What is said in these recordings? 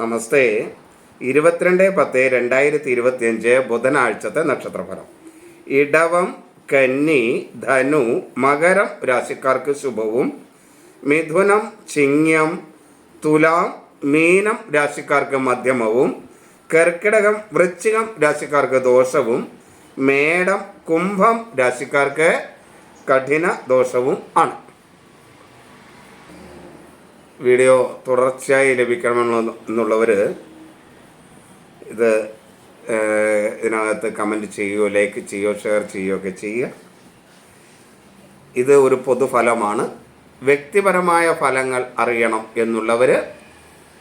നമസ്തേ. ഇരുപത്തിരണ്ട് പത്ത് രണ്ടായിരത്തി ഇരുപത്തിയഞ്ച് ബുധനാഴ്ചത്തെ നക്ഷത്രഫലം. ഇടവം കന്നി ധനു മകരം രാശിക്കാർക്ക് ശുഭവും. മിഥുനം ചിങ്ങം തുലാം മീനം രാശിക്കാർക്ക് മധ്യമവും. കർക്കിടകം വൃശ്ചികം രാശിക്കാർക്ക് ദോഷവും. മേടം കുംഭം രാശിക്കാർക്ക് കഠിന ദോഷവും ആണ്. വീഡിയോ തുടർച്ചയായി ലഭിക്കണമെന്ന് എന്നുള്ളവർ ഇത് ഇതിനകത്ത് കമന്റ് ചെയ്യുകയോ ലൈക്ക് ചെയ്യുകയോ ഷെയർ ചെയ്യുകയോ ഒക്കെ ചെയ്യുക. ഇത് ഒരു പൊതുഫലമാണ്. വ്യക്തിപരമായ ഫലങ്ങൾ അറിയണം എന്നുള്ളവർ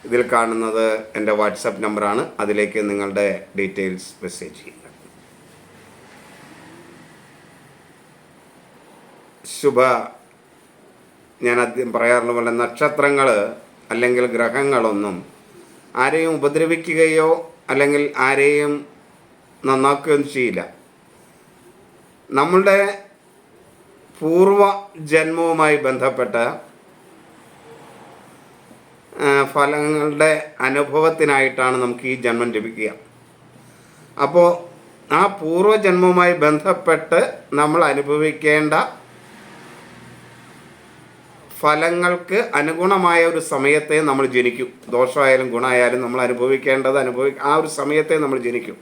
ഇതിൽ കാണുന്നത് എന്റെ വാട്സപ്പ് നമ്പറാണ്. അതിലേക്ക് നിങ്ങളുടെ ഡീറ്റെയിൽസ് മെസ്സേജ് ചെയ്യുക. ശുഭ ഞാൻ ആദ്യം പറയാറുള്ള പോലെ നക്ഷത്രങ്ങൾ അല്ലെങ്കിൽ ഗ്രഹങ്ങളൊന്നും ആരെയും ഉപദ്രവിക്കുകയോ അല്ലെങ്കിൽ ആരെയും നന്നാക്കുകയും ചെയ്യില്ല. നമ്മളുടെ പൂർവ ജന്മവുമായി ബന്ധപ്പെട്ട ഫലങ്ങളുടെ അനുഭവത്തിനായിട്ടാണ് നമുക്ക് ഈ ജന്മം ലഭിക്കുക. അപ്പോൾ ആ പൂർവജന്മവുമായി ബന്ധപ്പെട്ട് നമ്മൾ അനുഭവിക്കേണ്ട ഫലങ്ങൾക്ക് അനുഗുണമായ ഒരു സമയത്തെ നമ്മൾ ജനിക്കും. ദോഷമായാലും ഗുണമായാലും നമ്മൾ അനുഭവിക്കേണ്ടത് അനുഭവി ആ ഒരു സമയത്തെ നമ്മൾ ജനിക്കും.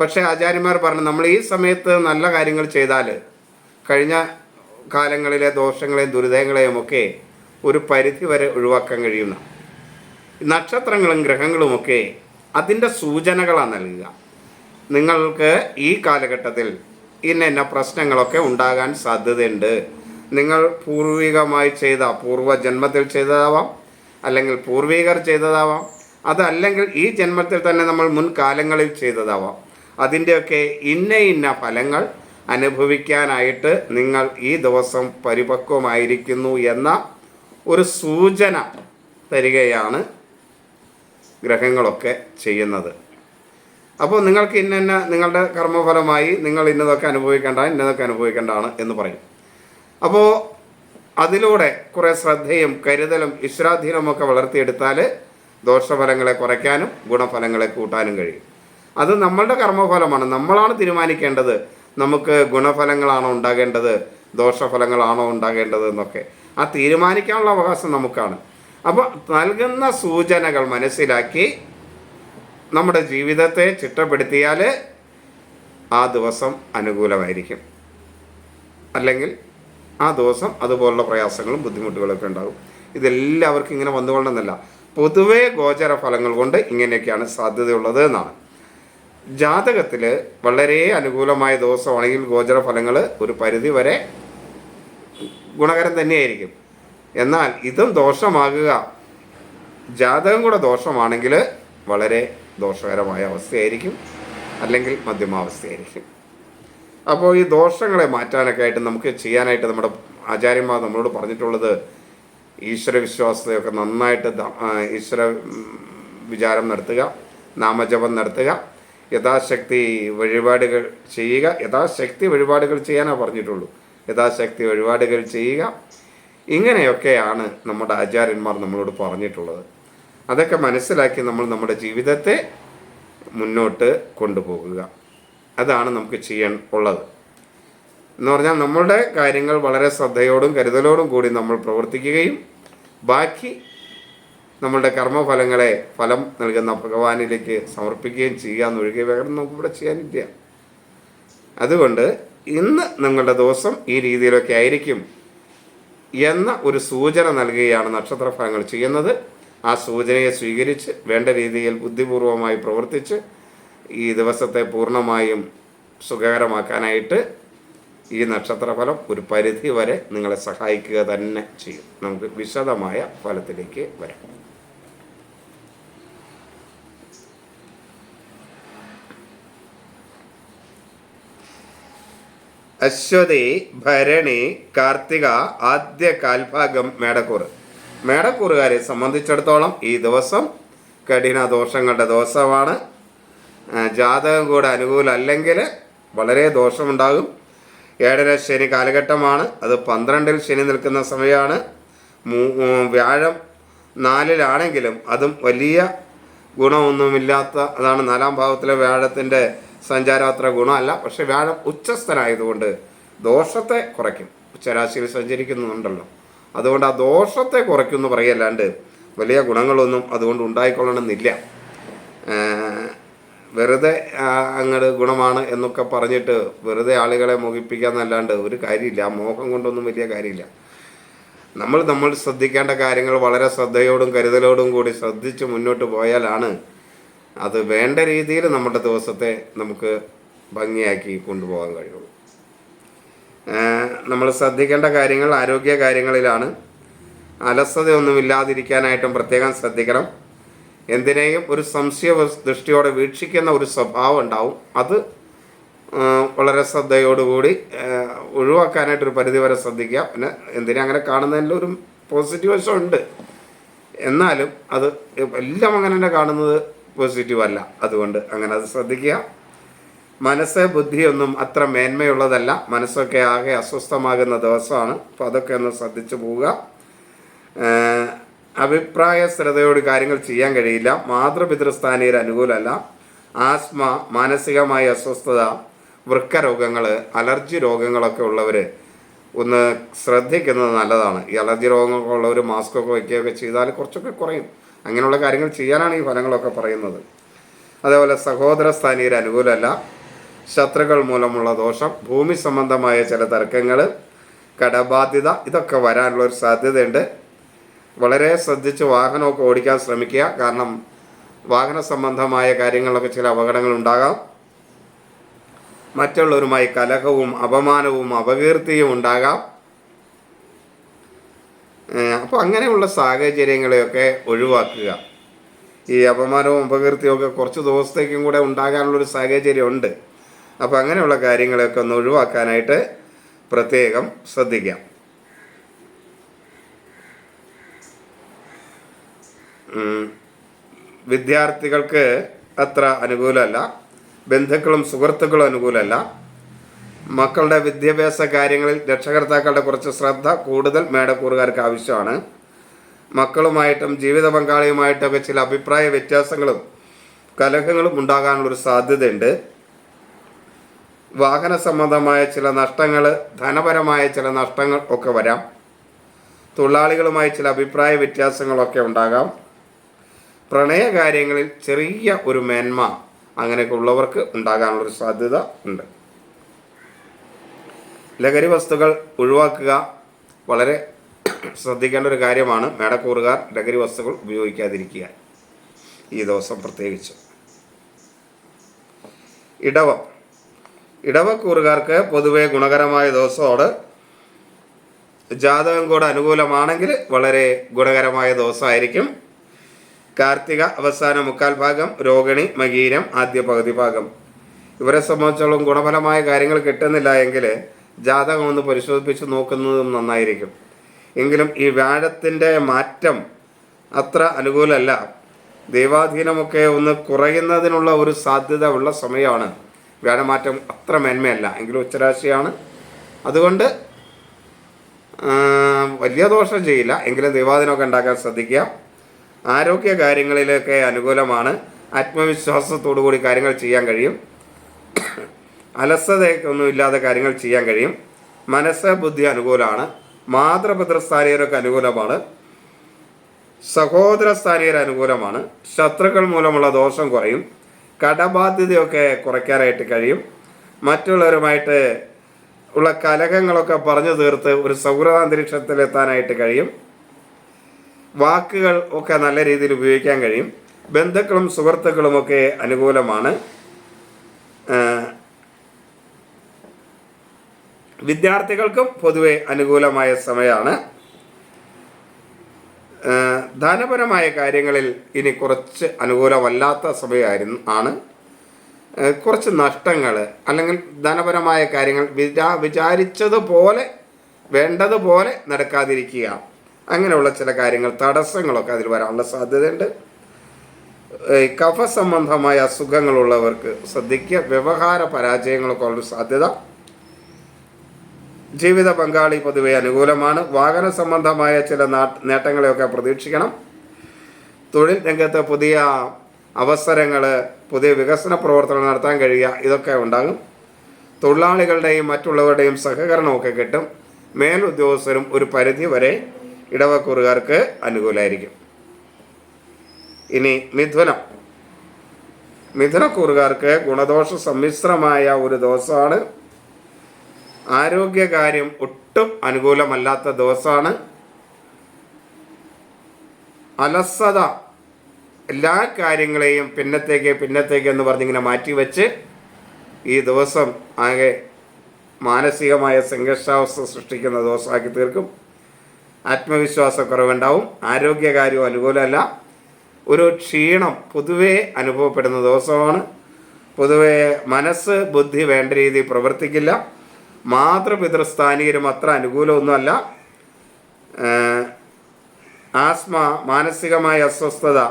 പക്ഷേ ആചാര്യന്മാർ പറഞ്ഞു നമ്മൾ ഈ സമയത്ത് നല്ല കാര്യങ്ങൾ ചെയ്താൽ കഴിഞ്ഞ കാലങ്ങളിലെ ദോഷങ്ങളെയും ദുരിതങ്ങളെയും ഒക്കെ ഒരു പരിധി വരെ ഒഴിവാക്കാൻ കഴിയുന്ന നക്ഷത്രങ്ങളും ഗ്രഹങ്ങളുമൊക്കെ അതിന്റെ സൂചനകളാണ് നൽകുക. നിങ്ങൾക്ക് ഈ കാലഘട്ടത്തിൽ ഇന്ന പ്രശ്നങ്ങളൊക്കെ ഉണ്ടാകാൻ സാധ്യതയുണ്ട്. നിങ്ങൾ പൂർവികമായി ചെയ്ത പൂർവജന്മത്തിൽ ചെയ്തതാവാം അല്ലെങ്കിൽ പൂർവികർ ചെയ്തതാവാം അതല്ലെങ്കിൽ ഈ ജന്മത്തിൽ തന്നെ നമ്മൾ മുൻകാലങ്ങളിൽ ചെയ്തതാവാം. അതിന്റെയൊക്കെ ഇന്ന ഇന്ന ഫലങ്ങൾ അനുഭവിക്കാനായിട്ട് നിങ്ങൾ ഈ ദിവസം പരിപക്വമായിരിക്കുന്നു എന്ന ഒരു സൂചന തരികയാണ് ഗ്രഹങ്ങളൊക്കെ ചെയ്യുന്നത്. അപ്പോൾ നിങ്ങൾക്ക് ഇന്ന നിങ്ങളുടെ കർമ്മഫലമായി നിങ്ങൾ ഇന്നതൊക്കെ അനുഭവിക്കേണ്ട ഇന്നതൊക്കെ അനുഭവിക്കേണ്ടതാണ് എന്ന് പറയും. അപ്പോൾ അതിലൂടെ കുറേ ശ്രദ്ധയും കരുതലും ഇശ്രാധീനമൊക്കെ വളർത്തിയെടുത്താൽ ദോഷഫലങ്ങളെ കുറയ്ക്കാനും ഗുണഫലങ്ങളെ കൂട്ടാനും കഴിയും. അത് നമ്മളുടെ കർമ്മഫലമാണ്. നമ്മളാണ് തീരുമാനിക്കേണ്ടത് നമുക്ക് ഗുണഫലങ്ങളാണോ ഉണ്ടാകേണ്ടത് ദോഷഫലങ്ങളാണോ ഉണ്ടാകേണ്ടത് എന്നൊക്കെ. ആ തീരുമാനിക്കാനുള്ള അവകാശം നമുക്കാണ്. അപ്പോൾ നൽകുന്ന സൂചനകൾ മനസ്സിലാക്കി നമ്മുടെ ജീവിതത്തെ ചിട്ടപ്പെടുത്തിയാൽ ആ ദിവസം അനുകൂലമായിരിക്കും. അല്ലെങ്കിൽ ആ ദിവസം അതുപോലുള്ള പ്രയാസങ്ങളും ബുദ്ധിമുട്ടുകളൊക്കെ ഉണ്ടാകും. ഇതെല്ലാവർക്കും ഇങ്ങനെ വന്നുകൊണ്ടെന്നല്ല പൊതുവേ ഗോചര ഫലങ്ങൾ കൊണ്ട് ഇങ്ങനെയൊക്കെയാണ് സാധ്യതയുള്ളത് എന്നാണ്. ജാതകത്തിൽ വളരെ അനുകൂലമായ ദിവസമാണെങ്കിൽ ഗോചര ഫലങ്ങൾ ഒരു പരിധി വരെ ഗുണകരം തന്നെയായിരിക്കും. എന്നാൽ ഇതും ദോഷമാകുക. ജാതകം കൂടെ ദോഷമാണെങ്കിൽ വളരെ ദോഷകരമായ അവസ്ഥയായിരിക്കും. അല്ലെങ്കിൽ മധ്യമാവസ്ഥയായിരിക്കും. അപ്പോൾ ഈ ദോഷങ്ങളെ മാറ്റാനൊക്കെ ആയിട്ട് നമുക്ക് ചെയ്യാനായിട്ട് നമ്മുടെ ആചാര്യന്മാർ നമ്മളോട് പറഞ്ഞിട്ടുള്ളത് ഈശ്വര വിശ്വാസത്തെയൊക്കെ നന്നായിട്ട് ഈശ്വര വിചാരം നടത്തുക നാമജപം നടത്തുക യഥാശക്തി വഴിപാടുകൾ ചെയ്യുക. യഥാശക്തി വഴിപാടുകൾ ചെയ്യാനാണ് പറഞ്ഞിട്ടുള്ളൂ. യഥാശക്തി വഴിപാടുകൾ ചെയ്യുക. ഇങ്ങനെയൊക്കെയാണ് നമ്മുടെ ആചാര്യന്മാർ നമ്മളോട് പറഞ്ഞിട്ടുള്ളത്. അതൊക്കെ മനസ്സിലാക്കി നമ്മൾ നമ്മുടെ ജീവിതത്തെ മുന്നോട്ട് കൊണ്ടുപോകുക. അതാണ് നമുക്ക് ചെയ്യാൻ ഉള്ളത്. എന്ന് പറഞ്ഞാൽ നമ്മളുടെ കാര്യങ്ങൾ വളരെ ശ്രദ്ധയോടും കരുതലോടും കൂടി നമ്മൾ പ്രവർത്തിക്കുകയും ബാക്കി നമ്മളുടെ കർമ്മഫലങ്ങളെ ഫലം നൽകുന്ന ഭഗവാനിലേക്ക് സമർപ്പിക്കുകയും ചെയ്യുക എന്നൊഴികെ വേറെ നമുക്കിവിടെ ചെയ്യാനില്ല. അതുകൊണ്ട് ഇന്ന് നിങ്ങളുടെ ദിവസം ഈ രീതിയിലൊക്കെ ആയിരിക്കും എന്ന ഒരു സൂചന നൽകുകയാണ് നക്ഷത്രഫലങ്ങൾ ചെയ്യുന്നത്. ആ സൂചനയെ സ്വീകരിച്ച് വേണ്ട രീതിയിൽ ബുദ്ധിപൂർവമായി പ്രവർത്തിച്ച് ഈ ദിവസത്തെ പൂർണമായും സുഖകരമാക്കാനായിട്ട് ഈ നക്ഷത്രഫലം ഒരു പരിധി വരെ നിങ്ങളെ സഹായിക്കുക തന്നെ ചെയ്യും. നമുക്ക് വിശദമായ ഫലത്തിലേക്ക് വരാം. അശ്വതി ഭരണി കാർത്തിക ആദ്യ കാൽഭാഗം മേടക്കൂർ. മേടക്കൂറുകാരെ സംബന്ധിച്ചിടത്തോളം ഈ ദിവസം കഠിന ദോഷങ്ങളുടെ ദിവസമാണ്. ജാതകം കൂടെ അനുകൂലമല്ലെങ്കിൽ വളരെ ദോഷമുണ്ടാകും. ഏഴര ശനി കാലഘട്ടമാണ്. അത് പന്ത്രണ്ടിൽ ശനി നിൽക്കുന്ന സമയമാണ് വ്യാഴം നാലിലാണെങ്കിലും അതും വലിയ ഗുണമൊന്നുമില്ലാത്ത അതാണ് നാലാം ഭാവത്തിലെ വ്യാഴത്തിന്റെ സഞ്ചാരം അത്ര ഗുണമല്ല. പക്ഷെ വ്യാഴം ഉച്ചസ്ഥനായതുകൊണ്ട് ദോഷത്തെ കുറയ്ക്കും. ഉച്ചരാശിയിൽ സഞ്ചരിക്കുന്നുണ്ടല്ലോ. അതുകൊണ്ട് ആ ദോഷത്തെ കുറയ്ക്കുമെന്ന് പറയല്ലാണ്ട് വലിയ ഗുണങ്ങളൊന്നും അതുകൊണ്ട് ഉണ്ടായിക്കൊള്ളണമെന്നില്ല. വെറുതെ അങ്ങോട്ട് ഗുണമാണ് എന്നൊക്കെ പറഞ്ഞിട്ട് വെറുതെ ആളുകളെ മോഹിപ്പിക്കാന്നല്ലാണ്ട് ഒരു കാര്യമില്ല. ആ മോഹം കൊണ്ടൊന്നും വലിയ കാര്യമില്ല. നമ്മൾ നമ്മൾ ശ്രദ്ധിക്കേണ്ട കാര്യങ്ങൾ വളരെ ശ്രദ്ധയോടും കരുതലോടും കൂടി ശ്രദ്ധിച്ച് മുന്നോട്ട് പോയാലാണ് അത് വേണ്ട രീതിയിൽ നമ്മുടെ ദിവസത്തെ നമുക്ക് ഭംഗിയാക്കി കൊണ്ടുപോകാൻ കഴിയുള്ളൂ. നമ്മൾ ശ്രദ്ധിക്കേണ്ട കാര്യങ്ങൾ ആരോഗ്യ കാര്യങ്ങളിലാണ്. അലസതയൊന്നുമില്ലാതിരിക്കാനായിട്ടും പ്രത്യേകം ശ്രദ്ധിക്കണം. എന്തിനേയും ഒരു സംശയ ദൃഷ്ടിയോടെ വീക്ഷിക്കുന്ന ഒരു സ്വഭാവം ഉണ്ടാവും. അത് വളരെ ശ്രദ്ധയോടുകൂടി ഒഴിവാക്കാനായിട്ട് ഒരു പരിധി വരെ ശ്രദ്ധിക്കുക. പിന്നെ എന്തിനെ അങ്ങനെ കാണുന്നതിലൊരു പോസിറ്റീവ് വശം ഉണ്ട്. എന്നാലും അത് എല്ലാം അങ്ങനെ തന്നെ കാണുന്നത് പോസിറ്റീവ് അല്ല. അതുകൊണ്ട് അങ്ങനെ അത് ശ്രദ്ധിക്കുക. മനസ്സ് ബുദ്ധിയൊന്നും അത്ര മേന്മയുള്ളതല്ല. മനസ്സൊക്കെ ആകെ അസ്വസ്ഥമാകുന്ന ദിവസമാണ്. അപ്പോൾ അതൊക്കെ ഒന്ന് ശ്രദ്ധിച്ചു പോവുക. അഭിപ്രായ സ്ഥിരതയോട് കാര്യങ്ങൾ ചെയ്യാൻ കഴിയില്ല. മാതൃപിതൃസ്ഥാനീയർ അനുകൂലമല്ല. ആസ്മ മാനസികമായ അസ്വസ്ഥത വൃക്കരോഗങ്ങൾ അലർജി രോഗങ്ങളൊക്കെ ഉള്ളവർ ഒന്ന് ശ്രദ്ധിക്കുന്നത് നല്ലതാണ്. ഈ അലർജി രോഗങ്ങളൊക്കെ ഉള്ളവർ മാസ്കൊക്കെ വയ്ക്കുകയൊക്കെ ചെയ്താൽ കുറച്ചൊക്കെ കുറയും. അങ്ങനെയുള്ള കാര്യങ്ങൾ ചെയ്യാനാണ് ഈ ഫലങ്ങളൊക്കെ പറയുന്നത്. അതേപോലെ സഹോദര സ്ഥാനീയർ അനുകൂലമല്ല. ശത്രുക്കൾ മൂലമുള്ള ദോഷം ഭൂമി സംബന്ധമായ ചില തർക്കങ്ങൾ കടബാധ്യത ഇതൊക്കെ വരാനുള്ള ഒരു സാധ്യതയുണ്ട്. വളരെ ശ്രദ്ധിച്ച് വാഹനമൊക്കെ ഓടിക്കാൻ ശ്രമിക്കുക. കാരണം വാഹന സംബന്ധമായ കാര്യങ്ങളിലൊക്കെ ചില അപകടങ്ങൾ ഉണ്ടാകാം മറ്റുള്ളവരുമായി കലഹവും അപമാനവും അപകീർത്തിയും ഉണ്ടാകാം. അപ്പോൾ അങ്ങനെയുള്ള സാഹചര്യങ്ങളെയൊക്കെ ഒഴിവാക്കുക. ഈ അപമാനവും അപകീർത്തിയും ഒക്കെ കുറച്ച് ദിവസത്തേക്കും കൂടെ ഉണ്ടാകാനുള്ളൊരു സാഹചര്യം ഉണ്ട് അപ്പോൾ അങ്ങനെയുള്ള കാര്യങ്ങളെയൊക്കെ ഒന്ന് ഒഴിവാക്കാനായിട്ട് പ്രത്യേകം ശ്രദ്ധിക്കാം. വിദ്യാർത്ഥികൾക്ക് അത്ര അനുകൂലമല്ല. ബന്ധുക്കളും സുഹൃത്തുക്കളും അനുകൂലമല്ല. മക്കളുടെ വിദ്യാഭ്യാസ കാര്യങ്ങളിൽ രക്ഷകർത്താക്കളുടെ കുറച്ച് ശ്രദ്ധ കൂടുതൽ മേടക്കൂറുകാർക്ക് ആവശ്യമാണ്. മക്കളുമായിട്ടും ജീവിത പങ്കാളിയുമായിട്ടൊക്കെ ചില അഭിപ്രായ വ്യത്യാസങ്ങളും കലഹങ്ങളും ഉണ്ടാകാനുള്ളൊരു സാധ്യതയുണ്ട്. വാഹന സംബന്ധമായ ചില നഷ്ടങ്ങൾ ധനപരമായ ചില നഷ്ടങ്ങൾ ഒക്കെ വരാം. തൊഴിലാളികളുമായി ചില അഭിപ്രായ വ്യത്യാസങ്ങളൊക്കെ ഉണ്ടാകാം. പ്രണയ കാര്യങ്ങളിൽ ചെറിയ ഒരു മേന്മ അങ്ങനെയൊക്കെ ഉള്ളവർക്ക് ഉണ്ടാകാനുള്ളൊരു സാധ്യത ഉണ്ട്. ലഹരി വസ്തുക്കൾ ഒഴിവാക്കുക വളരെ ശ്രദ്ധിക്കേണ്ട ഒരു കാര്യമാണ്. മേടക്കൂറുകാർ ലഹരി വസ്തുക്കൾ ഉപയോഗിക്കാതിരിക്കുക. ഈ ദിവസം പ്രത്യേകിച്ച്. ഇടവ. ഇടവക്കൂറുകാർക്ക് പൊതുവെ ഗുണകരമായ ദിവസമാണ്. ജാതകം കൂടെ അനുകൂലമാണെങ്കിൽ വളരെ ഗുണകരമായ ദിവസമായിരിക്കും. കാർത്തിക അവസാന മുക്കാൽ ഭാഗം രോഹിണി മകീരം ആദ്യ പകുതി ഭാഗം. ഇവരെ സംബന്ധിച്ചോളം ഗുണഫലമായ കാര്യങ്ങൾ കിട്ടുന്നില്ല എങ്കിൽ ജാതകം ഒന്ന് പരിശോധിപ്പിച്ച് നോക്കുന്നതും നന്നായിരിക്കും. എങ്കിലും ഈ വ്യാഴത്തിന്റെ മാറ്റം അത്ര അനുകൂലമല്ല. ദൈവാധീനമൊക്കെ ഒന്ന് കുറയുന്നതിനുള്ള ഒരു സാധ്യത ഉള്ള സമയമാണ്. വ്യാഴമാറ്റം അത്ര മേന്മയല്ല. എങ്കിലും ഉച്ചരാശിയാണ്. അതുകൊണ്ട് വലിയ ദോഷം ചെയ്യില്ല. എങ്കിലും ദൈവാധീനമൊക്കെ ഉണ്ടാക്കാൻ ശ്രദ്ധിക്കുക. ആരോഗ്യ കാര്യങ്ങളിലൊക്കെ അനുകൂലമാണ്. ആത്മവിശ്വാസത്തോടു കൂടി കാര്യങ്ങൾ ചെയ്യാൻ കഴിയും. അലസതയൊന്നും ഇല്ലാതെ കാര്യങ്ങൾ ചെയ്യാൻ കഴിയും. മനസ്സ് ബുദ്ധി അനുകൂലമാണ്. മാതൃപിതൃസ്ഥാനീയരൊക്കെ അനുകൂലമാണ്. സഹോദര സ്ഥാനീയർ അനുകൂലമാണ്. ശത്രുക്കൾ മൂലമുള്ള ദോഷം കുറയും. കടബാധ്യതയൊക്കെ കുറയ്ക്കാനായിട്ട് കഴിയും. മറ്റുള്ളവരുമായിട്ട് ഉള്ള കലഹങ്ങളൊക്കെ പറഞ്ഞു തീർത്ത് ഒരു സൗഹൃദാന്തരീക്ഷത്തിലെത്താനായിട്ട് കഴിയും. വാക്കുകൾ ഒക്കെ നല്ല രീതിയിൽ ഉപയോഗിക്കാൻ കഴിയും. ബന്ധുക്കളും സുഹൃത്തുക്കളുമൊക്കെ അനുകൂലമാണ്. വിദ്യാർത്ഥികൾക്കും പൊതുവെ അനുകൂലമായ സമയമാണ്. ധനപരമായ കാര്യങ്ങളിൽ ഇനി കുറച്ച് അനുകൂലമല്ലാത്ത സമയമായിരുന്നു ആണ്. കുറച്ച് നഷ്ടങ്ങൾ അല്ലെങ്കിൽ ധനപരമായ കാര്യങ്ങൾ വിചാ വിചാരിച്ചതുപോലെ വേണ്ടതുപോലെ നടക്കാതിരിക്കുക. അങ്ങനെയുള്ള ചില കാര്യങ്ങൾ തടസ്സങ്ങളൊക്കെ അതിൽ വരാനുള്ള സാധ്യതയുണ്ട്. കഫ സംബന്ധമായ അസുഖങ്ങളുള്ളവർക്ക് ശ്രദ്ധിക്കുക. വ്യവഹാര പരാജയങ്ങളൊക്കെ ഉള്ള സാധ്യത. ജീവിത പങ്കാളി പൊതുവെ അനുകൂലമാണ്. വാഹന സംബന്ധമായ ചില നേട്ടങ്ങളെയൊക്കെ പ്രതീക്ഷിക്കണം. തൊഴിൽ രംഗത്ത് പുതിയ അവസരങ്ങൾ പുതിയ വികസന പ്രവർത്തനം നടത്താൻ കഴിയുക ഇതൊക്കെ ഉണ്ടാകും. തൊഴിലാളികളുടെയും മറ്റുള്ളവരുടെയും സഹകരണമൊക്കെ കിട്ടും. മേലുദ്യോഗസ്ഥരും ഒരു പരിധി വരെ ഇടവക്കൂറുകാർക്ക് അനുകൂലമായിരിക്കും ഇനി മിഥുനം. മിഥുനക്കൂറുകാർക്ക് ഗുണദോഷ സമ്മിശ്രമായ ഒരു ദിവസമാണ്. ആരോഗ്യകാര്യം ഒട്ടും അനുകൂലമല്ലാത്ത ദിവസമാണ്. അലസത. എല്ലാ കാര്യങ്ങളെയും പിന്നത്തേക്ക് പിന്നത്തേക്ക് എന്ന് പറഞ്ഞിങ്ങനെ മാറ്റിവെച്ച് ഈ ദിവസം ആകെ മാനസികമായ സംഘർഷാവസ്ഥ സൃഷ്ടിക്കുന്ന ദിവസമാക്കി തീർക്കും. ആത്മവിശ്വാസക്കുറവുണ്ടാവും. ആരോഗ്യകാര്യവും അനുകൂലമല്ല. ഒരു ക്ഷീണം പൊതുവേ അനുഭവപ്പെടുന്ന ദിവസമാണ്. പൊതുവെ മനസ്സ് ബുദ്ധി വേണ്ട രീതിയിൽ പ്രവർത്തിക്കില്ല. മാതൃപിതൃസ്ഥാനീയരും അത്ര അനുകൂലമൊന്നുമല്ല. ആസ്മ മാനസികമായ അസ്വസ്ഥത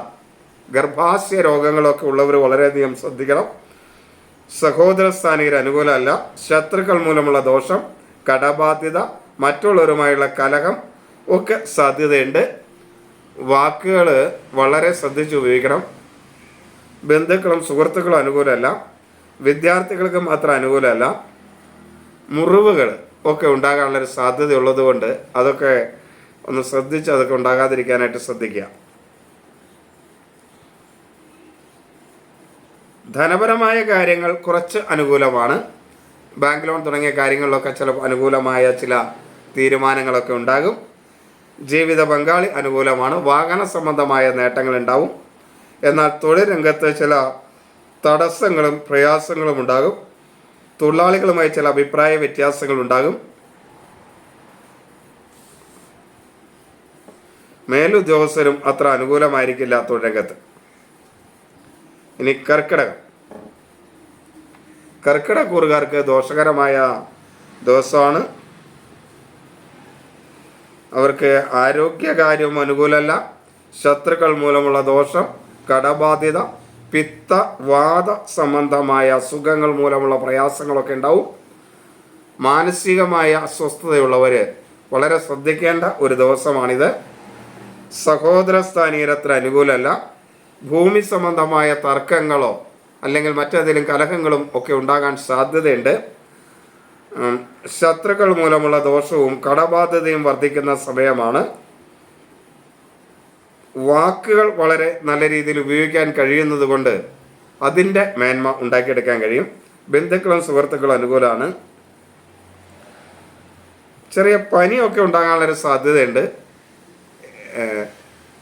ഗർഭാശയ രോഗങ്ങളൊക്കെ ഉള്ളവർ വളരെയധികം ശ്രദ്ധിക്കണം. സഹോദരസ്ഥാനീയർ അനുകൂലമല്ല. ശത്രുക്കൾ മൂലമുള്ള ദോഷം കടബാധ്യത മറ്റുള്ളവരുമായുള്ള കലഹം ഒക്കെ സാധ്യതയുണ്ട്. വാക്കുകൾ വളരെ ശ്രദ്ധിച്ച് ഉപയോഗിക്കണം. ബന്ധുക്കളും സുഹൃത്തുക്കളും അനുകൂലമല്ല. വിദ്യാർത്ഥികൾക്ക് മാത്രം അനുകൂലമല്ല. മുറിവുകൾ ഒക്കെ ഉണ്ടാകാനുള്ളൊരു സാധ്യതയുള്ളത് കൊണ്ട് അതൊക്കെ ഒന്ന് ശ്രദ്ധിച്ച് അതൊക്കെ ഉണ്ടാകാതിരിക്കാനായിട്ട് ശ്രദ്ധിക്കുക. ധനപരമായ കാര്യങ്ങൾ കുറച്ച് അനുകൂലമാണ്. ബാങ്ക് ലോൺ തുടങ്ങിയ കാര്യങ്ങളിലൊക്കെ ചില അനുകൂലമായ ചില തീരുമാനങ്ങളൊക്കെ ഉണ്ടാകും. ജീവിത പങ്കാളി അനുകൂലമാണ്. വാഹന സംബന്ധമായ നേട്ടങ്ങൾ ഉണ്ടാവും. എന്നാൽ തൊഴിൽ രംഗത്ത് ചില തടസ്സങ്ങളും പ്രയാസങ്ങളും ഉണ്ടാകും. തൊഴിലാളികളുമായി ചില അഭിപ്രായ വ്യത്യാസങ്ങൾ ഉണ്ടാകും. മേലുദ്യോഗസ്ഥരും അത്ര അനുകൂലമായിരിക്കില്ല തൊഴിൽ രംഗത്ത്. ഇനി കർക്കിടകം. കർക്കിടക കൂറുകാർക്ക് ദോഷകരമായ ദിവസമാണ്. അവർക്ക് ആരോഗ്യകാര്യം അനുകൂലമല്ല. ശത്രുക്കൾ മൂലമുള്ള ദോഷം കടബാധ്യത പിത്ത വാദ സംബന്ധമായ അസുഖങ്ങൾ മൂലമുള്ള പ്രയാസങ്ങളൊക്കെ ഉണ്ടാവും. മാനസികമായ അസ്വസ്ഥതയുള്ളവർ വളരെ ശ്രദ്ധിക്കേണ്ട ഒരു ദിവസമാണിത്. സഹോദര സ്ഥാനീയരത്ര അനുകൂലമല്ല. ഭൂമി സംബന്ധമായ തർക്കങ്ങളോ അല്ലെങ്കിൽ മറ്റേതെങ്കിലും കലഹങ്ങളും ഒക്കെ ഉണ്ടാകാൻ സാധ്യതയുണ്ട്. ശത്രുക്കൾ മൂലമുള്ള ദോഷവും കടബാധ്യതയും വർദ്ധിക്കുന്ന സമയമാണ്. വാക്കുകൾ വളരെ നല്ല രീതിയിൽ ഉപയോഗിക്കാൻ കഴിയുന്നത് കൊണ്ട് അതിന്റെ മേന്മ ഉണ്ടാക്കിയെടുക്കാൻ കഴിയും. ബന്ധുക്കളും സുഹൃത്തുക്കളും അനുകൂലമാണ്. ചെറിയ പനിയൊക്കെ ഉണ്ടാകാനുള്ളൊരു സാധ്യതയുണ്ട്.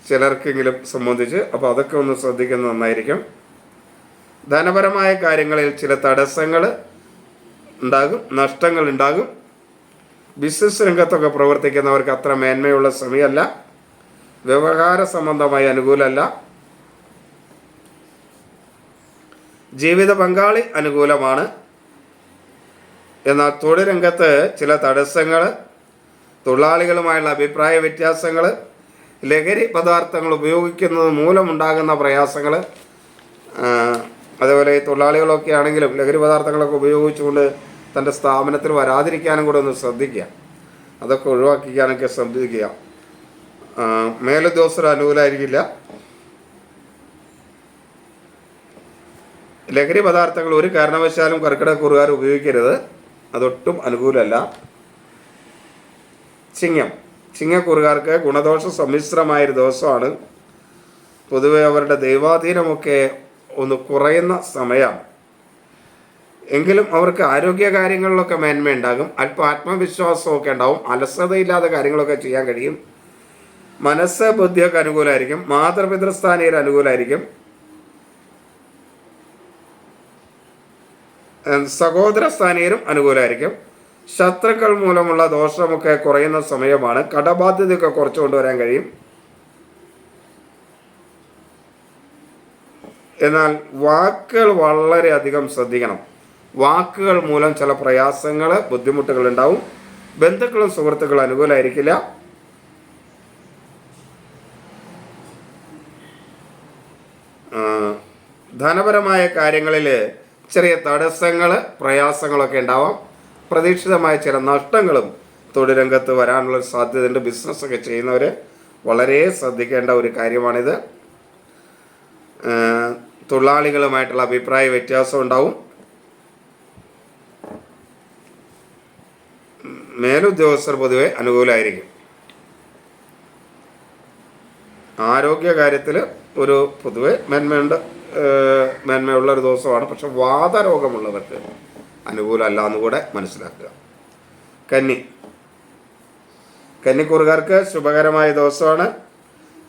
ചിലർക്കെങ്കിലും സംബന്ധിച്ച്. അപ്പോൾ അതൊക്കെ ഒന്ന് ശ്രദ്ധിക്കുന്നത് നന്നായിരിക്കും. ധനപരമായ കാര്യങ്ങളിൽ ചില തടസ്സങ്ങൾ ഉണ്ടാകും നഷ്ടങ്ങൾ ഉണ്ടാകും. ബിസിനസ് രംഗത്തൊക്കെ പ്രവർത്തിക്കുന്നവർക്ക് അത്ര മേന്മയുള്ള സമയമല്ല. വ്യവഹാര സംബന്ധമായി അനുകൂലമല്ല. ജീവിത പങ്കാളി അനുകൂലമാണ്. എന്നാൽ തൊഴിൽ രംഗത്ത് ചില തടസ്സങ്ങൾ തൊഴിലാളികളുമായുള്ള അഭിപ്രായ വ്യത്യാസങ്ങൾ ലഹരി പദാർത്ഥങ്ങൾ ഉപയോഗിക്കുന്നത് മൂലമുണ്ടാകുന്ന പ്രയാസങ്ങൾ അതേപോലെ തൊഴിലാളികളൊക്കെ ആണെങ്കിലും ലഹരി പദാർത്ഥങ്ങളൊക്കെ ഉപയോഗിച്ചുകൊണ്ട് തന്റെ സ്ഥാപനത്തിൽ വരാതിരിക്കാനും കൂടെ ഒന്ന് ശ്രദ്ധിക്കുക. അതൊക്കെ ഒഴിവാക്കിക്കാനൊക്കെ ശ്രദ്ധിക്കുക. മേലുദ്യോഗസ്ഥർ അനുകൂലമായിരിക്കില്ല ലഹരി പദാർത്ഥങ്ങൾ ഒരു കാരണവശാലും കർക്കിടകക്കുറുകാർ ഉപയോഗിക്കരുത്. അതൊട്ടും അനുകൂലമല്ല. ചിങ്ങം. ചിങ്ങക്കുറുകാർക്ക് ഗുണദോഷ സമ്മിശ്രമായൊരു ദിവസമാണ്. പൊതുവെ അവരുടെ ദൈവാധീനമൊക്കെ ഒന്ന് കുറയുന്ന സമയമാണ്. എങ്കിലും അവർക്ക് ആരോഗ്യ കാര്യങ്ങളിലൊക്കെ മേന്മയുണ്ടാകും. അല്പം ആത്മവിശ്വാസമൊക്കെ ഉണ്ടാവും. അലസതയില്ലാതെ കാര്യങ്ങളൊക്കെ ചെയ്യാൻ കഴിയും. മനസ്സ് ബുദ്ധിയൊക്കെ അനുകൂലമായിരിക്കും മാതൃപിതൃസ്ഥാനീയർ അനുകൂലമായിരിക്കും സഹോദര സ്ഥാനീയരും അനുകൂലമായിരിക്കും ശത്രുക്കൾ മൂലമുള്ള ദോഷമൊക്കെ കുറയുന്ന സമയമാണ്. കടബാധ്യതയൊക്കെ കുറച്ചു കൊണ്ടുവരാൻ കഴിയും. എന്നാൽ വാക്കുകൾ വളരെയധികം ശ്രദ്ധിക്കണം. വാക്കുകൾ മൂലം ചില പ്രയാസങ്ങൾ ബുദ്ധിമുട്ടുകൾ ഉണ്ടാവും ബന്ധുക്കളും സുഹൃത്തുക്കളും അനുകൂലമായിരിക്കില്ല ധനപരമായ കാര്യങ്ങളിൽ ചെറിയ തടസ്സങ്ങൾ പ്രയാസങ്ങളൊക്കെ ഉണ്ടാവാം. പ്രതീക്ഷിതമായ ചില നഷ്ടങ്ങളും തൊഴിൽ രംഗത്ത് വരാനുള്ള സാധ്യതയുണ്ട്. ബിസിനസ്സൊക്കെ ചെയ്യുന്നവർ വളരെ ശ്രദ്ധിക്കേണ്ട ഒരു കാര്യമാണിത്. തൊഴിലാളികളുമായിട്ടുള്ള അഭിപ്രായ വ്യത്യാസം ഉണ്ടാവും. മേലുദ്യോഗസ്ഥർ പൊതുവെ അനുകൂലമായിരിക്കും ആരോഗ്യ കാര്യത്തിൽ ഒരു പൊതുവെ മേന്മയുണ്ട് മേന്മയുള്ള ഒരു ദിവസമാണ്. പക്ഷെ വാതരോഗമുള്ളവർക്ക് അനുകൂലമല്ല എന്ന് കൂടെ മനസ്സിലാക്കുക. കന്നി. കന്നിക്കൂറുകാർക്ക് ശുഭകരമായ ദിവസമാണ്.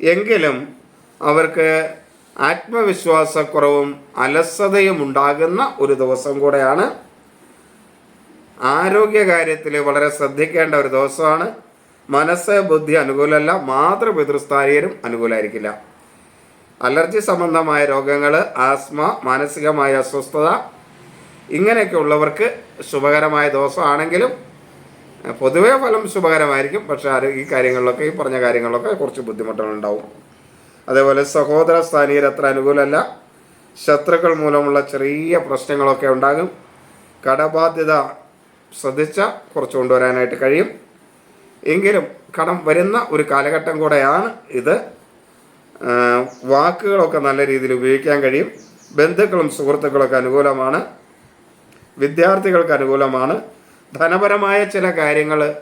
എങ്കിലും അവർക്ക് ആത്മവിശ്വാസക്കുറവും അലസതയും ഉണ്ടാകുന്ന ഒരു ദിവസം കൂടെയാണ് ആരോഗ്യകാര്യത്തിൽ വളരെ ശ്രദ്ധിക്കേണ്ട ഒരു ദിവസമാണ്. മനസ്സ് ബുദ്ധി അനുകൂലമല്ല. മാതൃപിതൃസ്ഥാനീയരും അനുകൂലമായിരിക്കില്ല. അലർജി സംബന്ധമായ രോഗങ്ങൾ ആസ്മ മാനസികമായ അസ്വസ്ഥത ഇങ്ങനെയൊക്കെ ഉള്ളവർക്ക് ശുഭകരമായ ദിവസമാണെങ്കിലും പൊതുവെ ഫലം ശുഭകരമായിരിക്കും. പക്ഷേ ഈ കാര്യങ്ങളിലൊക്കെ ഈ പറഞ്ഞ കാര്യങ്ങളിലൊക്കെ കുറച്ച് ബുദ്ധിമുട്ടുകളുണ്ടാവും. അതേപോലെ സഹോദര സ്ഥാനീയർ അത്ര അനുകൂലമല്ല. ശത്രുക്കൾ മൂലമുള്ള ചെറിയ പ്രശ്നങ്ങളൊക്കെ ഉണ്ടാകും. കടബാധ്യത ശ്രദ്ധിച്ച കുറച്ച് കൊണ്ടുവരാനായിട്ട് കഴിയും. എങ്കിലും കടം വരുന്ന ഒരു കാലഘട്ടം കൂടെയാണ് ഇത്. വാക്കുകളൊക്കെ നല്ല രീതിയിൽ ഉപയോഗിക്കാൻ കഴിയും. ബന്ധുക്കളും സുഹൃത്തുക്കളൊക്കെ അനുകൂലമാണ്. വിദ്യാർത്ഥികൾക്ക് അനുകൂലമാണ്. ധനപരമായ ചില കാര്യങ്ങൾ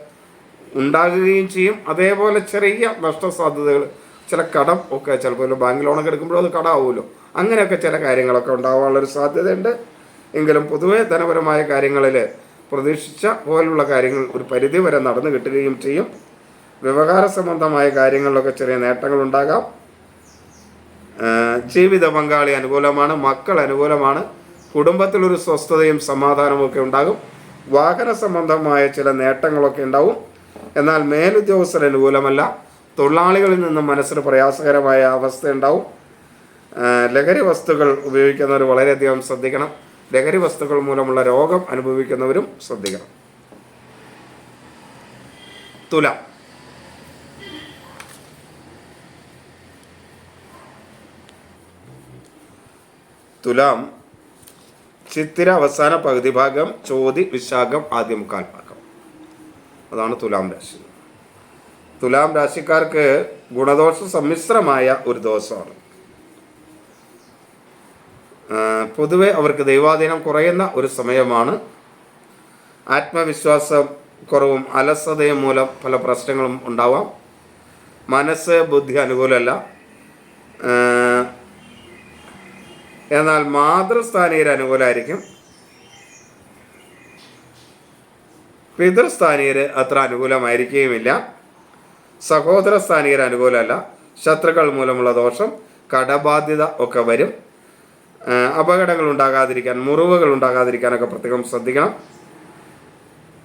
ഉണ്ടാകുകയും ചെയ്യും. അതേപോലെ ചെറിയ നഷ്ടസാധ്യതകൾ ചില കടം ഒക്കെ ചിലപ്പോൾ ബാങ്ക് ലോണൊക്കെ എടുക്കുമ്പോഴും അത് കടമാവുമല്ലോ അങ്ങനെയൊക്കെ ചില കാര്യങ്ങളൊക്കെ ഉണ്ടാകാനുള്ളൊരു സാധ്യതയുണ്ട്. എങ്കിലും പൊതുവെ ധനപരമായ കാര്യങ്ങളിൽ പ്രതീക്ഷിച്ച പോലുള്ള കാര്യങ്ങൾ ഒരു പരിധി വരെ നടന്നു കിട്ടുകയും ചെയ്യും. വ്യവഹാര സംബന്ധമായ കാര്യങ്ങളിലൊക്കെ ചെറിയ ആഹ് ജീവിത പങ്കാളി അനുകൂലമാണ് മക്കൾ അനുകൂലമാണ് കുടുംബത്തിലൊരു സ്വസ്ഥതയും സമാധാനവും ഒക്കെ ഉണ്ടാകും. വാഹന സംബന്ധമായ ചില നേട്ടങ്ങളൊക്കെ ഉണ്ടാവും. എന്നാൽ മേലുദ്യോഗസ്ഥർ അനുകൂലമല്ല തൊഴിലാളികളിൽ നിന്നും മനസ്സിന് പ്രയാസകരമായ അവസ്ഥ ഉണ്ടാവും. ലഹരി വസ്തുക്കൾ ഉപയോഗിക്കുന്നവർ വളരെയധികം ശ്രദ്ധിക്കണം. ലഹരി വസ്തുക്കൾ മൂലമുള്ള രോഗം അനുഭവിക്കുന്നവരും ശ്രദ്ധിക്കണം. തുല. തുലാം. ചിത്തിര അവസാന പകുതി ഭാഗം ചോതി വിശാഖം ആദ്യ മുക്കാൽ ഭാഗം. അതാണ് തുലാം രാശി. തുലാം രാശിക്കാർക്ക് ഗുണദോഷ സമ്മിശ്രമായ ഒരു ദിവസമാണ് ആ, പൊതുവെ അവർക്ക് ദൈവാധീനം കുറയുന്ന ഒരു സമയമാണ്. ആത്മവിശ്വാസം കുറവും അലസതയും മൂലം പല പ്രശ്നങ്ങളും ഉണ്ടാവാം. മനസ്സ് ബുദ്ധി അനുകൂലമല്ല. എന്നാൽ മാതൃസ്ഥാനീയർ അനുകൂലമായിരിക്കും. പിതൃസ്ഥാനീയർ അത്ര അനുകൂലമായിരിക്കുകയുമില്ല. സഹോദര സ്ഥാനീയർ അനുകൂലമല്ല. ശത്രുക്കൾ മൂലമുള്ള ദോഷം കടബാധ്യത ഒക്കെ വരും. അപകടങ്ങൾ ഉണ്ടാകാതിരിക്കാൻ മുറിവുകൾ ഉണ്ടാകാതിരിക്കാനൊക്കെ പ്രത്യേകം ശ്രദ്ധിക്കണം.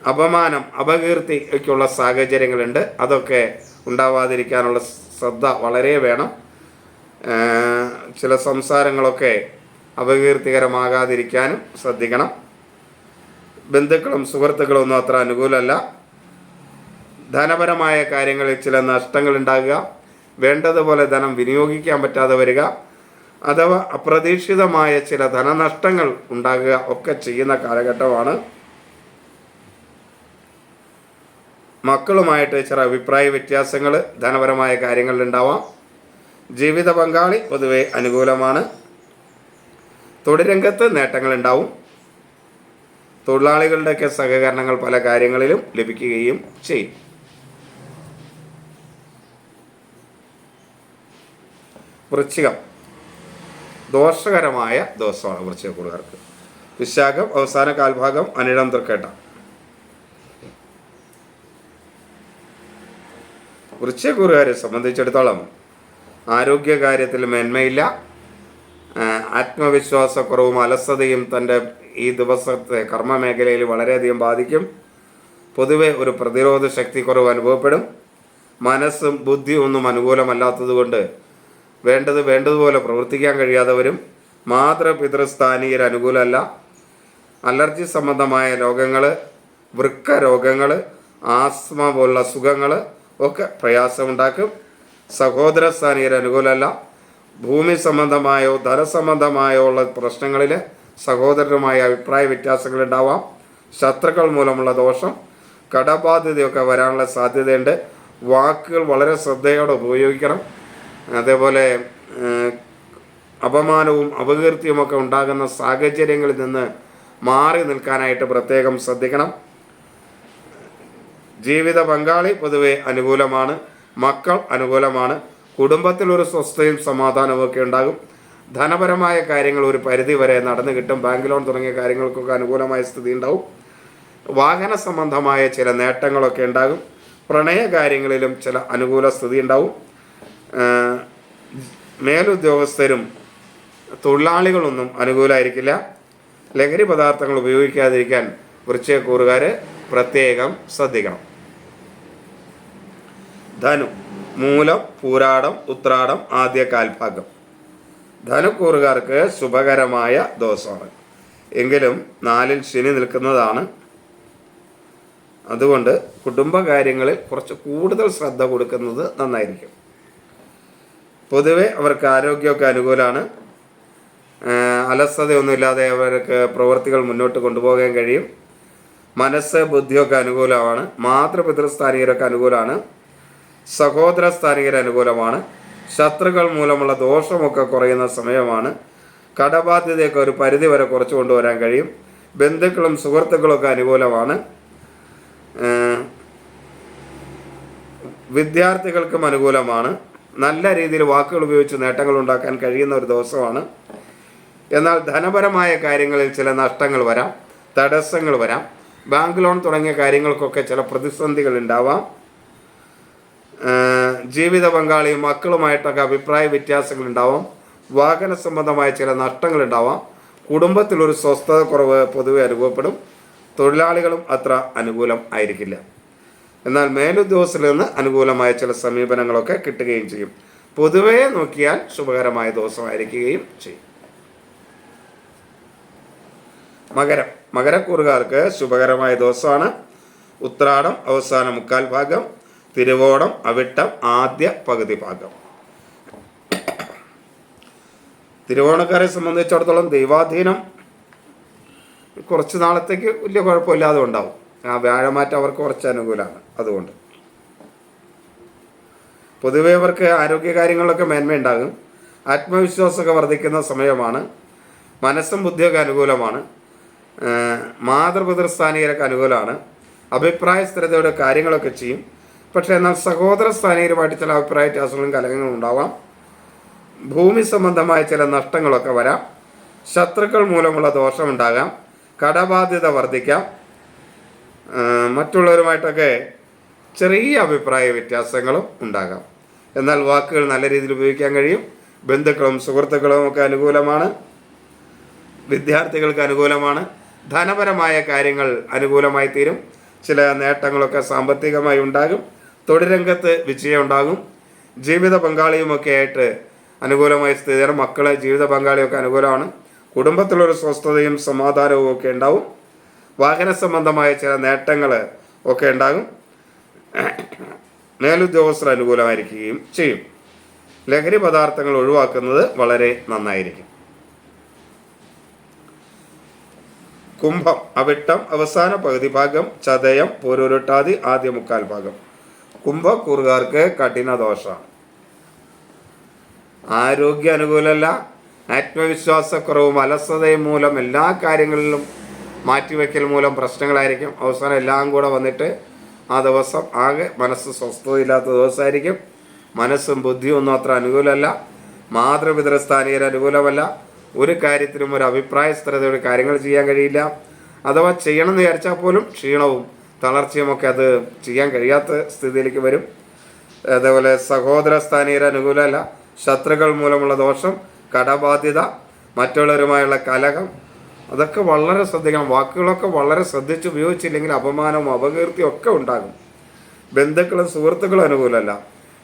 അപമാനം അപകീർത്തി ഒക്കെയുള്ള സാഹചര്യങ്ങളുണ്ട്. അതൊക്കെ ഉണ്ടാവാതിരിക്കാനുള്ള ശ്രദ്ധ വളരെ വേണം. ചില സംസാരങ്ങളൊക്കെ അപകീർത്തികരമാകാതിരിക്കാനും ശ്രദ്ധിക്കണം. ബന്ധുക്കളും സുഹൃത്തുക്കളും ഒന്നും അത്ര അനുകൂലമല്ല. ധനപരമായ കാര്യങ്ങളിൽ ചില നഷ്ടങ്ങൾ ഉണ്ടാകുക വേണ്ടതുപോലെ ധനം വിനിയോഗിക്കാൻ പറ്റാതെ വരിക. അഥവാ അപ്രതീക്ഷിതമായ ചില ധനനഷ്ടങ്ങൾ ഉണ്ടാകുക ഒക്കെ ചെയ്യുന്ന കാലഘട്ടമാണ് മക്കളുമായിട്ട് ചില അഭിപ്രായ വ്യത്യാസങ്ങൾ ധനപരമായ കാര്യങ്ങളിൽ ഉണ്ടാവാം. ജീവിത പങ്കാളി പൊതുവെ അനുകൂലമാണ്. തൊഴിലംഗത്ത് നേട്ടങ്ങളുണ്ടാവും തൊഴിലാളികളുടെയൊക്കെ സഹകരണങ്ങൾ പല കാര്യങ്ങളിലും ലഭിക്കുകയും ചെയ്യും. വൃശ്ചികം. ദോഷകരമായ ദിവസമാണ് കൂടുകാർക്ക് വിശാഖം അവസാന കാൽഭാഗം അനിഴം തൃക്കേട്ട. വൃശ്ചികക്കുറുകാരെ സംബന്ധിച്ചിടത്തോളം ആരോഗ്യകാര്യത്തിൽ മേന്മയില്ല. ആത്മവിശ്വാസക്കുറവും അലസതയും തന്റെ ഈ ദിവസത്തെ കർമ്മ മേഖലയിൽ വളരെയധികം ബാധിക്കും. പൊതുവെ ഒരു പ്രതിരോധ ശക്തി കുറവ് അനുഭവപ്പെടും. മനസ്സും ബുദ്ധിയും ഒന്നും അനുകൂലമല്ലാത്തതുകൊണ്ട് വേണ്ടത് വേണ്ടതുപോലെ പ്രവർത്തിക്കാൻ കഴിയാത്തവരും മാതൃപിതൃസ്ഥാനീയർ അനുകൂലമല്ല. അലർജി സംബന്ധമായ രോഗങ്ങൾ വൃക്ക രോഗങ്ങൾ ആസ്മ പോലുള്ള അസുഖങ്ങൾ ഒക്കെ പ്രയാസമുണ്ടാക്കും. സഹോദര സ്ഥാനീയർ അനുകൂലമല്ല. ഭൂമി സംബന്ധമായോ ധനസംബന്ധമായോ ഉള്ള പ്രശ്നങ്ങളിൽ സഹോദരരുമായ അഭിപ്രായ വ്യത്യാസങ്ങൾ ഉണ്ടാവാം. ശത്രുക്കൾ മൂലമുള്ള ദോഷം കടബാധ്യതയൊക്കെ വരാനുള്ള സാധ്യതയുണ്ട്. വാക്കുകൾ വളരെ ശ്രദ്ധയോടെ ഉപയോഗിക്കണം. അതേപോലെ അപമാനവും അപകീർത്തിയുമൊക്കെ ഉണ്ടാകുന്ന സാഹചര്യങ്ങളിൽ നിന്ന് മാറി നിൽക്കാനായിട്ട് പ്രത്യേകം ശ്രദ്ധിക്കണം. ജീവിത പങ്കാളി പൊതുവെ അനുകൂലമാണ് മക്കൾ അനുകൂലമാണ് കുടുംബത്തിൽ ഒരു സ്വസ്ഥയും സമാധാനവും ഒക്കെ ഉണ്ടാകും. ധനപരമായ കാര്യങ്ങൾ ഒരു പരിധി വരെ നടന്നു കിട്ടും ബാങ്ക് ലോൺ തുടങ്ങിയ കാര്യങ്ങൾക്കൊക്കെ അനുകൂലമായ സ്ഥിതി ഉണ്ടാവും. വാഹന സംബന്ധമായ ചില നേട്ടങ്ങളൊക്കെ ഉണ്ടാകും. പ്രണയ കാര്യങ്ങളിലും ചില അനുകൂല സ്ഥിതി ഉണ്ടാവും. മേലുദ്യോഗസ്ഥരും തൊഴിലാളികളൊന്നും അനുകൂലമായിരിക്കില്ല ലഹരി പദാർത്ഥങ്ങൾ ഉപയോഗിക്കാതിരിക്കാൻ വൃശ്ചയക്കൂറുകാർ പ്രത്യേകം ശ്രദ്ധിക്കണം. ധനു മൂലം പൂരാടം ഉത്രാടം ആദ്യ കാൽഭാഗം. ധനുക്കൂറുകാർക്ക് ശുഭകരമായ ദോഷമാണ് എങ്കിലും നാലിൽ ശനി നിൽക്കുന്നതാണ്. അതുകൊണ്ട് കുടുംബകാര്യങ്ങളിൽ കുറച്ച് കൂടുതൽ ശ്രദ്ധ കൊടുക്കുന്നത് നന്നായിരിക്കും. പൊതുവെ അവർക്ക് ആരോഗ്യമൊക്കെ അനുകൂലമാണ് അലസതയൊന്നുമില്ലാതെ അവർക്ക് പ്രവൃത്തികൾ മുന്നോട്ട് കൊണ്ടുപോകാൻ കഴിയും. മനസ്സ് ബുദ്ധിയൊക്കെ അനുകൂലമാണ്. മാതൃപിതൃസ്ഥാനീയരൊക്കെ അനുകൂലമാണ് സഹോദര സ്ഥാനികർ അനുകൂലമാണ്. ശത്രുക്കൾ മൂലമുള്ള ദോഷമൊക്കെ കുറയുന്ന സമയമാണ്. കടബാധ്യതയൊക്കെ ഒരു പരിധി വരെ കുറച്ചു കൊണ്ടുവരാൻ കഴിയും. ബന്ധുക്കളും സുഹൃത്തുക്കളൊക്കെ അനുകൂലമാണ്. വിദ്യാർത്ഥികൾക്കും അനുകൂലമാണ്. നല്ല രീതിയിൽ വാക്കുകൾ ഉപയോഗിച്ച് നേട്ടങ്ങൾ ഉണ്ടാക്കാൻ കഴിയുന്ന ഒരു ദിവസമാണ്. എന്നാൽ ധനപരമായ കാര്യങ്ങളിൽ ചില നഷ്ടങ്ങൾ വരാം തടസ്സങ്ങൾ വരാം. ബാങ്ക് ലോൺ തുടങ്ങിയ കാര്യങ്ങൾക്കൊക്കെ ചില പ്രതിസന്ധികൾ ഉണ്ടാവാം. ജീവിത പങ്കാളിയും മക്കളുമായിട്ടൊക്കെ അഭിപ്രായ വ്യത്യാസങ്ങൾ ഉണ്ടാവാം. വാഹന സംബന്ധമായ ചില നഷ്ടങ്ങൾ ഉണ്ടാവാം. കുടുംബത്തിലൊരു സ്വസ്ഥത കുറവ് പൊതുവെ അനുഭവപ്പെടും. തൊഴിലാളികളും അത്ര അനുകൂലം ആയിരിക്കില്ല. എന്നാൽ മേലുദ്യോഗസ്ഥരിൽ നിന്ന് അനുകൂലമായ ചില സമീപനങ്ങളൊക്കെ കിട്ടുകയും ചെയ്യും. പൊതുവേ നോക്കിയാൽ ശുഭകരമായ ദിവസമായിരിക്കുകയും ചെയ്യും. മകരം. മകരക്കൂറുകാർക്ക് ശുഭകരമായ ദിവസമാണ്. ഉത്രാടം അവസാന മുക്കാൽ ഭാഗം തിരുവോണം അവിട്ടം ആദ്യ പകുതി ഭാഗം. തിരുവോണക്കാരെ സംബന്ധിച്ചിടത്തോളം ദൈവാധീനം കുറച്ച് നാളത്തേക്ക് വലിയ കുഴപ്പമില്ലാതെ ഉണ്ടാവും. ആ വ്യാഴമാറ്റം അവർക്ക് കുറച്ച് അനുകൂലമാണ്. അതുകൊണ്ട്. പൊതുവെ അവർക്ക് ആരോഗ്യ കാര്യങ്ങളിലൊക്കെ മേന്മയുണ്ടാകും. ആത്മവിശ്വാസമൊക്കെ വർദ്ധിക്കുന്ന സമയമാണ്. മനസ്സും ബുദ്ധിയൊക്കെ അനുകൂലമാണ്. മാതൃപിതൃസ്ഥാനീയരൊക്കെ അനുകൂലമാണ്. അഭിപ്രായ സ്ഥിരതയുടെ കാര്യങ്ങളൊക്കെ ചെയ്യും. പക്ഷേ എന്നാൽ സഹോദര സ്ഥാനീയരുമായിട്ട് ചില അഭിപ്രായ വ്യത്യാസങ്ങളും കലഹങ്ങളും ഉണ്ടാവാം. ഭൂമി സംബന്ധമായ ചില നഷ്ടങ്ങളൊക്കെ വരാം. ശത്രുക്കൾ മൂലമുള്ള ദോഷമുണ്ടാകാം. കടബാധ്യത വർദ്ധിക്കാം. മറ്റുള്ളവരുമായിട്ടൊക്കെ ചെറിയ അഭിപ്രായ വ്യത്യാസങ്ങളും ഉണ്ടാകാം. എന്നാൽ വാക്കുകൾ നല്ല രീതിയിൽ ഉപയോഗിക്കാൻ കഴിയും. ബന്ധുക്കളും സുഹൃത്തുക്കളും ഒക്കെ അനുകൂലമാണ്. വിദ്യാർത്ഥികൾക്ക് അനുകൂലമാണ്. ധനപരമായ കാര്യങ്ങൾ അനുകൂലമായി തീരും. ചില നേട്ടങ്ങളൊക്കെ സാമ്പത്തികമായി ഉണ്ടാകും. തൊഴിൽ രംഗത്ത് വിജയം ഉണ്ടാകും. ജീവിത പങ്കാളിയുമൊക്കെ ആയിട്ട് അനുകൂലമായ സ്ഥിതിയാണ് മക്കളെ ജീവിത പങ്കാളിയൊക്കെ അനുകൂലമാണ്. കുടുംബത്തിലൊരു സ്വസ്ഥതയും സമാധാനവും ഒക്കെ ഉണ്ടാവും. വാഹന സംബന്ധമായ ചില നേട്ടങ്ങൾ ഒക്കെ ഉണ്ടാകും. മേലുദ്യോഗസ്ഥർ അനുകൂലമായിരിക്കുകയും ചെയ്യും. ലഹരി പദാർത്ഥങ്ങൾ ഒഴിവാക്കുന്നത് വളരെ നന്നായിരിക്കും. കുംഭം അവിട്ടം അവസാന പകുതി ഭാഗം ചതയം പോരൂരുട്ടാതി ആദ്യ മുക്കാൽ ഭാഗം. കുംഭക്കൂറുകാർക്ക് കഠിന ദോഷമാണ്. ആരോഗ്യ അനുകൂലമല്ല ആത്മവിശ്വാസക്കുറവും അലസതയും മൂലം എല്ലാ കാര്യങ്ങളിലും മാറ്റിവെക്കൽ മൂലം പ്രശ്നങ്ങളായിരിക്കും. അവസാനം എല്ലാം കൂടെ വന്നിട്ട് ആ ദിവസം ആകെ മനസ്സ് സ്വസ്ഥതയില്ലാത്ത ദിവസമായിരിക്കും. മനസ്സും ബുദ്ധിയും ഒന്നും അത്ര അനുകൂലമല്ല. മാതൃപിതൃസ്ഥാനീയർ അനുകൂലമല്ല. ഒരു കാര്യത്തിനും ഒരു അഭിപ്രായ സ്ഥിരതയുടെ കാര്യങ്ങൾ ചെയ്യാൻ കഴിയില്ല. അഥവാ ചെയ്യണം എന്ന് വിചാരിച്ചാൽ പോലും ക്ഷീണവും തളർച്ചയും ഒക്കെ അത് ചെയ്യാൻ കഴിയാത്ത സ്ഥിതിയിലേക്ക് വരും. അതേപോലെ സഹോദര സ്ഥാനീയർ അനുകൂലമല്ല. ശത്രുക്കൾ മൂലമുള്ള ദോഷം കടബാധ്യത മറ്റുള്ളവരുമായുള്ള കലഹം അതൊക്കെ വളരെ ശ്രദ്ധിക്കണം. വാക്കുകളൊക്കെ വളരെ ശ്രദ്ധിച്ച് ഉപയോഗിച്ചില്ലെങ്കിൽ അപമാനവും അപകീർത്തിയും ഒക്കെ ഉണ്ടാകും. ബന്ധുക്കളും സുഹൃത്തുക്കളും അനുകൂലമല്ല.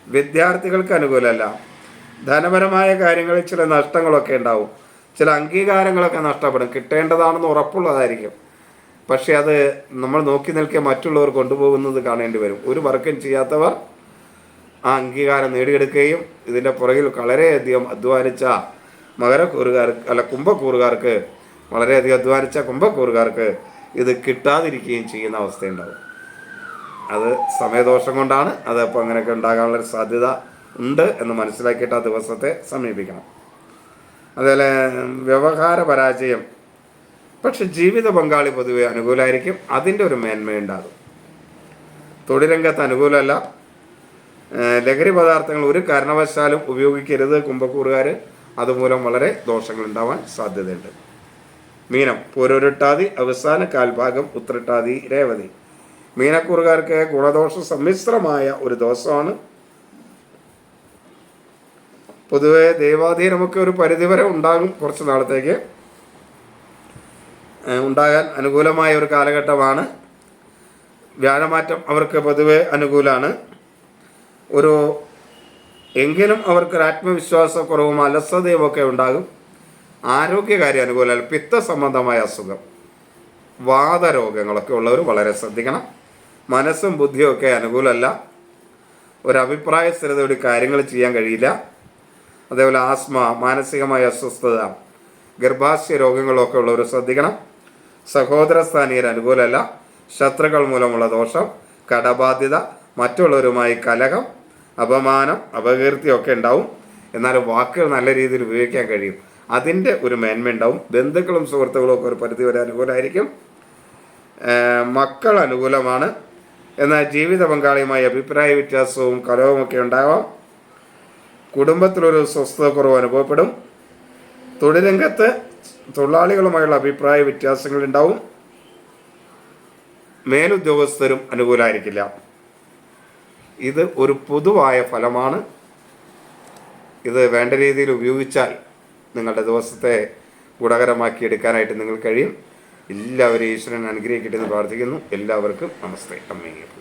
വിദ്യാർത്ഥികൾക്ക് അനുകൂലമല്ല. ധനപരമായ കാര്യങ്ങളിൽ ചില നഷ്ടങ്ങളൊക്കെ ഉണ്ടാവും. ചില അംഗീകാരങ്ങളൊക്കെ നഷ്ടപ്പെടും. കിട്ടേണ്ടതാണെന്ന് ഉറപ്പുള്ളതായിരിക്കും. പക്ഷേ അത് നമ്മൾ നോക്കി നിൽക്കെ മറ്റുള്ളവർ കൊണ്ടുപോകുന്നത് കാണേണ്ടി വരും. ഒരു വർക്കും ചെയ്യാത്തവർ ആ അംഗീകാരം നേടിയെടുക്കുകയും ഇതിന്റെ പുറകിൽ വളരെയധികം അധ്വാനിച്ച മകരക്കൂറുകാർ അല്ല കുംഭക്കൂറുകാർക്ക് വളരെയധികം അധ്വാനിച്ച കുംഭക്കൂറുകാർക്ക് ഇത് കിട്ടാതിരിക്കുകയും ചെയ്യുന്ന അവസ്ഥയുണ്ടാവും. അത് സമയദോഷം കൊണ്ടാണ് അത് അപ്പോൾ അങ്ങനെയൊക്കെ ഉണ്ടാകാനുള്ളൊരു സാധ്യത ഉണ്ട് എന്ന് മനസ്സിലാക്കിയിട്ട് ആ ദിവസത്തെ സമീപിക്കണം. അതുപോലെ വ്യവഹാര പരാജയം. പക്ഷെ ജീവിത പങ്കാളി പൊതുവെ അനുകൂലമായിരിക്കും അതിന്റെ ഒരു മേന്മയുണ്ടാകും. തൊഴിലംഗത്ത് അനുകൂലമല്ല. ലഹരി പദാർത്ഥങ്ങൾ ഒരു കാരണവശാലും ഉപയോഗിക്കരുത് കുംഭക്കൂറുകാർ അതുമൂലം വളരെ ദോഷങ്ങൾ ഉണ്ടാവാൻ സാധ്യതയുണ്ട്. മീനം. പൂരൊരുട്ടാതി അവസാന കാൽഭാഗം ഉത്രട്ടാതി രേവതി. മീനക്കൂറുകാർക്ക് ഗുണദോഷ സമ്മിശ്രമായ ഒരു ദോഷമാണ്. പൊതുവെ ദൈവാധീനമൊക്കെ ഒരു പരിധിവരെ ഉണ്ടാകും കുറച്ച് നാളത്തേക്ക്. ഉണ്ടാകാൻ അനുകൂലമായ ഒരു കാലഘട്ടമാണ്. വ്യാഴമാറ്റം അവർക്ക് പൊതുവെ അനുകൂലമാണ് ഒരു എങ്കിലും അവർക്കൊരു ആത്മവിശ്വാസക്കുറവും അലസതയും ഒക്കെ ഉണ്ടാകും. ആരോഗ്യകാര്യ അനുകൂലമല്ല പിത്ത സംബന്ധമായ അസുഖം വാദരോഗങ്ങളൊക്കെ ഉള്ളവർ വളരെ ശ്രദ്ധിക്കണം. മനസ്സും ബുദ്ധിയും ഒക്കെ അനുകൂലമല്ല. ഒരു അഭിപ്രായ കാര്യങ്ങൾ ചെയ്യാൻ കഴിയില്ല. അതേപോലെ ആസ്മ മാനസികമായ അസ്വസ്ഥത ഗർഭാശയ രോഗങ്ങളൊക്കെ ഉള്ളവർ ശ്രദ്ധിക്കണം. സഹോദര സ്ഥാനീയർ അനുകൂലമല്ല. ശത്രുക്കൾ മൂലമുള്ള ദോഷം കടബാധ്യത മറ്റുള്ളവരുമായി കലഹം അപമാനം അപകീർത്തിയൊക്കെ ഉണ്ടാവും. എന്നാൽ വാക്കുകൾ നല്ല രീതിയിൽ ഉപയോഗിക്കാൻ കഴിയും. അതിന്റെ ഒരു മേന്മ ഉണ്ടാവും. ബന്ധുക്കളും സുഹൃത്തുക്കളും ഒക്കെ ഒരു പരിധി വരെ അനുകൂലമായിരിക്കും മക്കൾ അനുകൂലമാണ്. എന്നാൽ ജീവിത പങ്കാളിയുമായി അഭിപ്രായ വ്യത്യാസവും കലവുമൊക്കെ ഉണ്ടാവാം. കുടുംബത്തിലൊരു സ്വസ്ഥതക്കുറവ് അനുഭവപ്പെടും. തൊഴിലംഗത്ത് തൊഴിലാളികളുമായുള്ള അഭിപ്രായ വ്യത്യാസങ്ങൾ ഉണ്ടാവും. മേലുദ്യോഗസ്ഥരും അനുകൂലമായിരിക്കില്ല ഇത് ഒരു പൊതുവായ ഫലമാണ്. ഇത് വേണ്ട രീതിയിൽ ഉപയോഗിച്ചാൽ നിങ്ങളുടെ ദിവസത്തെ ഗുണകരമാക്കി എടുക്കാനായിട്ട് നിങ്ങൾ കഴിയും. എല്ലാവരും ഈശ്വരൻ അനുഗ്രഹിക്കട്ടെ എന്ന് പ്രാർത്ഥിക്കുന്നു. എല്ലാവർക്കും നമസ്തേ. അമ്മയെ